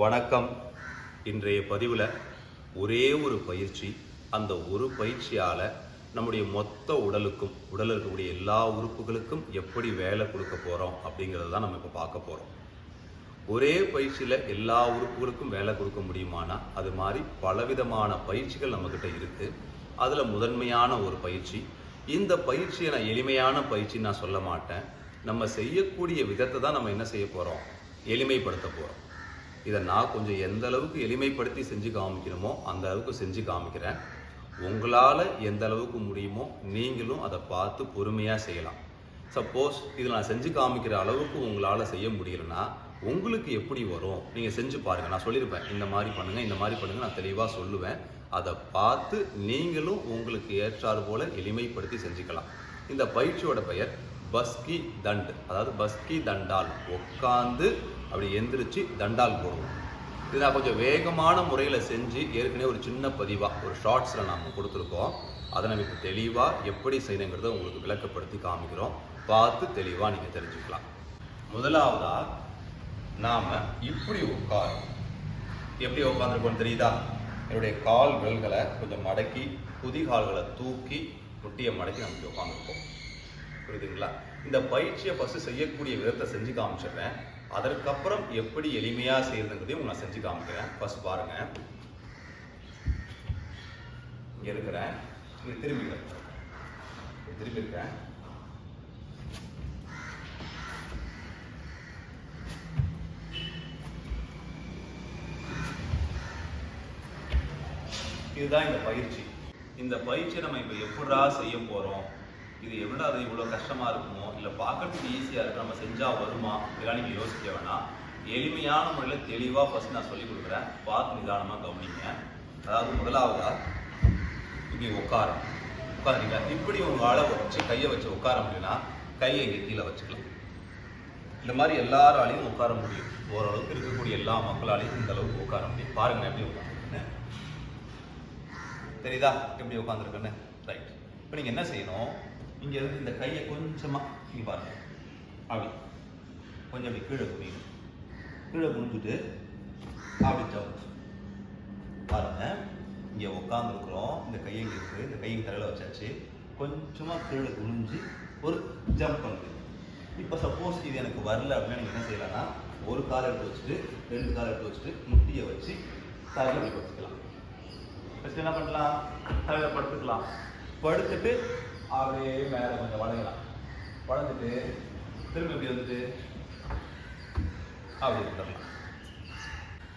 வணக்கம். இன்றைய பதிவில் ஒரே ஒரு பயிற்சி அந்த ஒரு பயிற்சியால் நம்முடைய மொத்த உடலுக்கும் உடலில் இருக்கக்கூடிய எல்லா உறுப்புகளுக்கும் எப்படி வேலை கொடுக்க போகிறோம் அப்படிங்கிறது தான் நம்ம இப்போ பார்க்க போகிறோம் ஒரே பயிற்சியில் எல்லா உறுப்புகளுக்கும் வேலை கொடுக்க முடியுமானா அது மாதிரி பலவிதமான பயிற்சிகள் நம்மக்கிட்ட இருக்குது அதில் முதன்மையான ஒரு பயிற்சி. இந்த பயிற்சியை நான் எளிமையான பயிற்சி நான் சொல்ல மாட்டேன். நம்ம செய்யக்கூடிய விதத்தை தான் நம்ம என்ன செய்ய போகிறோம் எளிமைப்படுத்த போகிறோம் இதை நான் கொஞ்சம் எந்த அளவுக்கு எளிமைப்படுத்தி செஞ்சு காமிக்கணுமோ அந்த அளவுக்கு செஞ்சு காமிக்கிறேன். உங்களால் எந்த அளவுக்கு முடியுமோ நீங்களும் அதை பார்த்து பொறுமையாக செய்யலாம். சப்போஸ் இதில் நான் செஞ்சு காமிக்கிற அளவுக்கு உங்களால் செய்ய முடியலன்னா உங்களுக்கு எப்படி வரும்? நீங்கள் செஞ்சு பாருங்கள் நான் சொல்லியிருப்பேன். இந்த மாதிரி பண்ணுங்கள் இந்த மாதிரி பண்ணுங்கள் நான் தெளிவாக சொல்லுவேன். அதை பார்த்து நீங்களும் உங்களுக்கு ஏற்றாறு போல் எளிமைப்படுத்தி செஞ்சுக்கலாம். இந்த பயிற்சியோட பெயர் பஸ்கி தண்டு. அதாவது பஸ்கி தண்டால் உட்காந்து அப்படி எந்திரிச்சு தண்டால் போடுவோம். இதை நான் கொஞ்சம் வேகமான முறையில் செஞ்சு ஏற்கனவே ஒரு சின்ன பதிவாக ஒரு ஷார்ட்ஸில் நாம் கொடுத்துருக்கோம். அதை நம்ம இப்போ தெளிவாக எப்படி செய்யணுங்கிறத உங்களுக்கு விளக்கப்படுத்தி காமிக்கிறோம். பார்த்து தெளிவாக நீங்கள் தெரிஞ்சுக்கலாம். முதலாவதாக நாம் இப்படி உட்காரும் எப்படி உட்காந்துருக்கோம் தெரியுதா? என்னுடைய கால் விரல்களை கொஞ்சம் மடக்கி புதிகால்களை தூக்கி முட்டியை மடக்கி நம்ம உட்காந்துருக்கோம் புரியுதுங்களா? இந்த பயிற்சியை ஃபஸ்ட்டு செய்யக்கூடிய விதத்தை செஞ்சு காமிச்சிடுறேன். அதற்கப்புறம் எப்படி எளிமையாக செய்யறதுங்கிறதையும் நான் செஞ்சு காமிக்கிறேன். ஃபர்ஸ்ட் பாருங்க. இங்கே இருக்கிறேன். இங்கே திரும்பி இருக்கிறேன். திரும்பி இருக்கேன். இதுதான் இந்த பயிற்சி. இந்த பயிற்சியை நம்ம இப்போ எப்படா செய்ய போகிறோம் இது எவ்வளோ அது இவ்வளோ கஷ்டமாக இருக்குமோ இல்லை பார்க்கறதுக்கு ஈஸியாக இருக்கும் நம்ம செஞ்சால் வருமா இதெல்லாம் நீங்கள் யோசிக்க வேணாம். எளிமையான முறையில் தெளிவாக ஃபஸ்ட் நான் சொல்லிக் கொடுக்குறேன். பார்த்து நிதானமாக கவனிங்க. அதாவது முதலாவதா இப்படி உட்கார. உட்காருங்க இப்படி உங்களால் வச்சு கையை வச்சு உட்கார முடியும்னா கையை இங்கே கீழே வச்சுக்கலாம். இந்த மாதிரி எல்லாராலையும் உட்கார முடியும். ஓரளவுக்கு இருக்கக்கூடிய எல்லா மக்களாலையும் இந்த அளவுக்கு உட்கார முடியும். பாருங்க எப்படி உட்காந்துருக்குன்னு. தெரியுதா? எப்படி உட்காந்துருக்குன்னு? ரைட் இப்போ நீங்கள் என்ன செய்யணும்? இங்கே இருந்து இந்த கையை கொஞ்சமாக இங்கே பாருங்க. அப்படி. கொஞ்சம் அப்படி கீழே குனியணும் கீழே குனிஞ்சுட்டு அப்படி ஜம்ப். பாருங்க. இங்கே உட்காந்துருக்குறோம் இந்த கையை இங்கே இருக்குது இந்த கையை தலையில் வச்சாச்சு. கொஞ்சமாக கீழே குனிஞ்சு ஒரு ஜம்ப் பண்ணுது. இப்போ சப்போஸ் இது எனக்கு வரல அப்படின்னா நீங்கள் என்ன செய்யலாம்னா ஒரு கால் எடுத்து வச்சுட்டு ரெண்டு கால் எடுத்து வச்சுட்டு முட்டியை வச்சு தரையில் இப்படி படுத்துக்கலாம். ஃபஸ்ட்டு என்ன பண்ணலாம்? தலையில் படுத்துக்கலாம். படுத்துட்டு அப்படியே மேலே கொஞ்சம் வளையலாம். வளர்ந்துட்டு திரும்ப இப்படி வந்துட்டு அப்படி வந்துடலாம்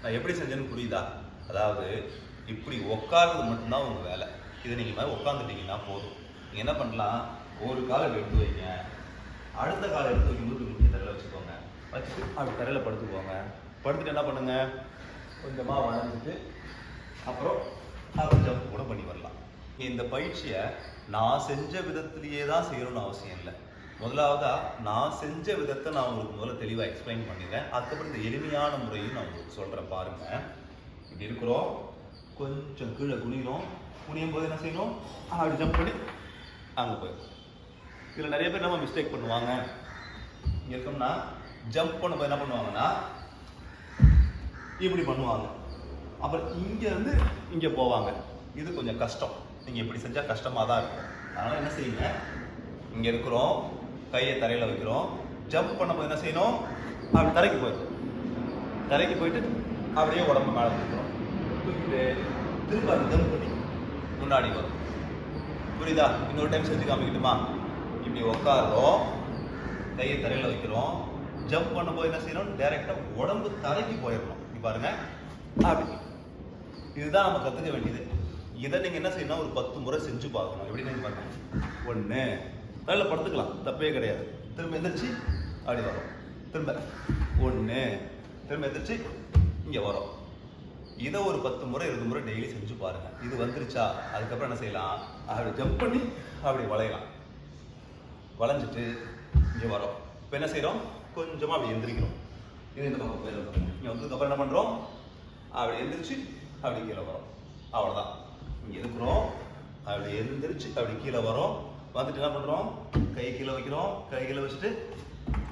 நான் எப்படி செஞ்சேன்னு புரியுதா? அதாவது இப்படி உட்கார்றது மட்டும்தான் உங்கள் வேலை. இதை நீங்கள் மாதிரி உட்காந்துட்டீங்கன்னா போதும். நீங்கள் என்ன பண்ணலாம்? ஒரு காலை எடுத்து வைங்க. அடுத்த காலை எடுத்து வைக்கும்போது முக்கிய தரையில் வச்சுக்கோங்க. வச்சுட்டு அப்படி தரையில் படுத்துக்கோங்க. படுத்துட்டு என்ன பண்ணுங்க? கொஞ்சமாக வளர்ந்துட்டு அப்புறம் அவர் ஜம்ப் கூட பண்ணி வரலாம். இந்த பயிற்சியை நான் செஞ்ச விதத்திலேயே தான் செய்யணும்னு அவசியம் இல்லை. முதலாவதா நான் செஞ்ச விதத்தை நான் உங்களுக்கு முதல்ல தெளிவாக எக்ஸ்பிளைன் பண்ணிடுறேன். அதுக்கப்புறம் இந்த எளிமையான முறையும் நான் உங்களுக்கு சொல்கிறேன் பாருங்க. இப்படி இருக்கிறோம். கொஞ்சம் கீழே குனிகிறோம். குனியும் போது என்ன செய்யணும்? அப்படி ஜம்ப் பண்ணி அங்கே போயிடும். இதில் நிறைய பேர் நம்ம மிஸ்டேக் பண்ணுவாங்க. இங்கே இருக்கோம்னா ஜம்ப் பண்ணும்போது என்ன பண்ணுவாங்கன்னா இப்படி பண்ணுவாங்க. அப்புறம் இங்கேருந்து இங்கே போவாங்க. இது கொஞ்சம் கஷ்டம். நீங்கள் இப்படி செஞ்சால் கஷ்டமாக தான் இருக்கும். அதனால் என்ன செய்யுங்க? இங்கே இருக்கிறோம் கையை தரையில் வைக்கிறோம். ஜம்ப் பண்ணும்போது என்ன செய்யணும்? அப்படி தரைக்கு போயிடும். தரைக்கு போயிட்டு அப்படியே உடம்பு மேலே தூக்கிறோம் தூக்கிட்டு திரும்ப அந்த ஜம்ப் பண்ணி முன்னாடி வரும். புரியுதா? இன்னொரு டைம் செஞ்சு காமிக்கட்டுமா? இப்படி உட்காடுறோம் கையை தரையில் வைக்கிறோம். ஜம்ப் பண்ணும்போது என்ன செய்யணும்? டைரெக்டாக உடம்பு தரைக்கு போயிடணும். இப்போ பாருங்க. அப்படி. இதுதான் நம்ம கற்றுக்க வேண்டியது. இதை நீங்கள் என்ன செய்யணும் ஒரு பத்து முறை செஞ்சு பார்க்கணும். எப்படி நீங்கள் பார்க்கணும்? ஒன்று நல்ல படுத்துக்கலாம். தப்பே கிடையாது. திரும்ப எந்திரிச்சு அப்படி வரும். திரும்ப. ஒன்று திரும்ப எந்திரிச்சு இங்கே வரும். இதை ஒரு பத்து முறை இருபது முறை டெய்லி செஞ்சு பாருங்கள் இது வந்துருச்சா? அதுக்கப்புறம் என்ன செய்யலாம்? அப்படி ஜம்ப் பண்ணி அப்படி வளையலாம். வளைஞ்சிட்டு இங்கே வரோம். இப்போ என்ன செய்கிறோம் கொஞ்சமாக அப்படி எந்திரிக்கிறோம். இது இந்த பக்கம் போயிடும். இங்கே வந்ததுக்கப்புறம் என்ன பண்ணுறோம் அப்படி எந்திரிச்சு அப்படி கீழே வரோம். அவ்வளோதான் இருக்கிறோம். அப்படி எந்திரிச்சு அப்படி கீழே வரோம் வந்துட்டு என்ன பண்ணுறோம் கை கீழே வைக்கிறோம். கை கீழே வச்சுட்டு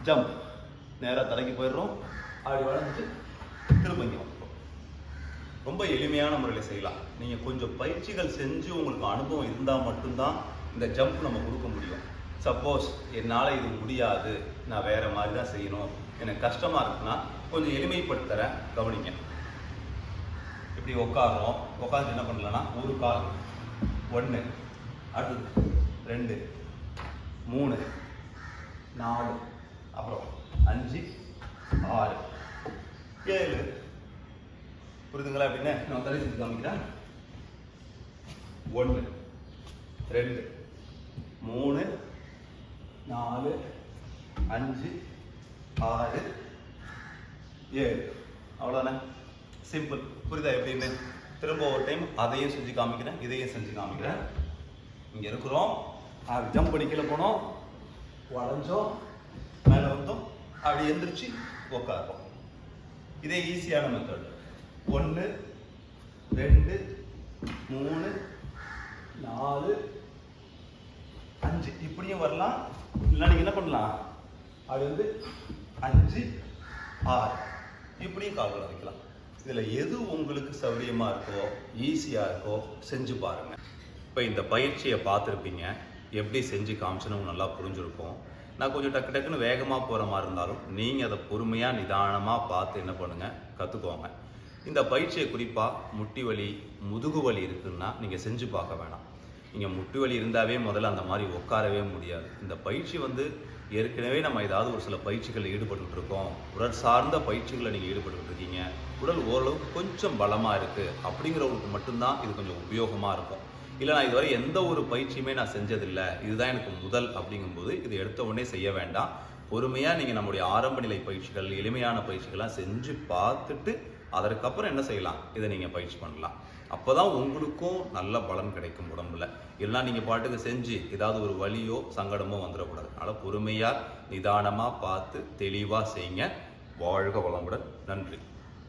ஜம்ப் நேராக தலைக்கு போயிடுறோம். அப்படி வளர்ந்துட்டு திரும்ப இங்கே வந்துடும் ரொம்ப எளிமையான முறையில் செய்யலாம். நீங்கள் கொஞ்சம் பயிற்சிகள் செஞ்சு உங்களுக்கு அனுபவம் இருந்தால் மட்டும்தான் இந்த ஜம்ப் நம்ம கொடுக்க முடியும். சப்போஸ் என்னால் இது முடியாது. நான் வேற மாதிரி தான் செய்யணும். எனக்கு கஷ்டமாக இருக்குன்னா கொஞ்சம் எளிமைப்படுத்துறேன். கவனிங்க. இப்படி உட்காரோம் உட்காந்து என்ன பண்ணலன்னா ஒரு கால் ஒன்று அடுத்தது ரெண்டு மூணு நாலு அப்புறம் அஞ்சு ஆறு. ஏழு. புரிதுங்களா அப்படின்னு நான் தலை செஞ்சு காமிக்கிறேன். ஒன்று ரெண்டு மூணு நாலு அஞ்சு ஆறு ஏழு. அவ்வளோதானே சிம்பிள் புரியுதா எப்படின்னு திரும்ப ஒரு டைம் அதையும் செஞ்சு காமிக்கிறேன் இதையும் செஞ்சு காமிக்கிறேன். இங்கே இருக்கிறோம். அப்படி ஜம்ப் பண்ணி கீழே போனோம். வளைஞ்சோம். மேலே வந்தோம். அப்படி எந்திரிச்சு உட்காரோம் இதே ஈஸியான மெத்தட் ஒன்று ரெண்டு மூணு நாலு அஞ்சு. இப்படியும் வரலாம். இல்லை நீங்கள் என்ன பண்ணலாம்? அது வந்து அஞ்சு ஆறு. இப்படியும் கால்களை வைக்கலாம். இதில் எது உங்களுக்கு சௌகரியமாக இருக்கோ ஈஸியாக இருக்கோ செஞ்சு பாருங்கள் இப்போ இந்த பயிற்சியை பார்த்துருப்பீங்க. எப்படி செஞ்சு காமிச்சணும் நல்லா புரிஞ்சுருக்கும். நான் கொஞ்சம் டக்கு டக்குன்னு வேகமாக போகிற மாதிரி இருந்தாலும் நீங்கள் அதை பொறுமையாக நிதானமாக பார்த்து என்ன பண்ணுங்கள் கற்றுக்கோங்க இந்த பயிற்சியை குறிப்பாக முட்டி வலி முதுகு வலி இருக்குன்னா நீங்கள் செஞ்சு பார்க்க வேணாம். நீங்கள் முட்டு வலி இருந்தாவே முதல்ல அந்த மாதிரி உட்காரவே முடியாது. இந்த பயிற்சி வந்து ஏற்கனவே நம்ம ஏதாவது ஒரு சில பயிற்சிகளில் ஈடுபட்டுட்டு இருக்கோம். உடல் சார்ந்த பயிற்சிகளில் நீங்கள் ஈடுபட்டு இருக்கீங்க. உடல் ஓரளவுக்கு கொஞ்சம் பலமாக இருக்குது அப்படிங்கிறவங்களுக்கு மட்டும்தான் இது கொஞ்சம் உபயோகமாக இருக்கும். இல்லை நான் இதுவரை எந்த ஒரு பயிற்சியுமே நான் செஞ்சதில்லை. இதுதான் எனக்கு முதல் அப்படிங்கும்போது இது எடுத்த உடனே செய்ய வேண்டாம். பொறுமையாக நீங்கள் நம்முடைய ஆரம்ப நிலை பயிற்சிகள் எளிமையான பயிற்சிகள்லாம் செஞ்சு பார்த்துட்டு அதற்கப்புறம் என்ன செய்யலாம்? இதை நீங்கள் பயிற்சி பண்ணலாம். அப்போ தான் உங்களுக்கும் நல்ல பலன் கிடைக்கும் உடம்புல. இல்லைனா நீங்கள் பாட்டுக்கு செஞ்சு ஏதாவது ஒரு வழியோ சங்கடமோ வந்துடக்கூடாது. அதனால் பொறுமையாக நிதானமாக பார்த்து தெளிவாக செய்யுங்க வாழ்க வளமுடன். நன்றி.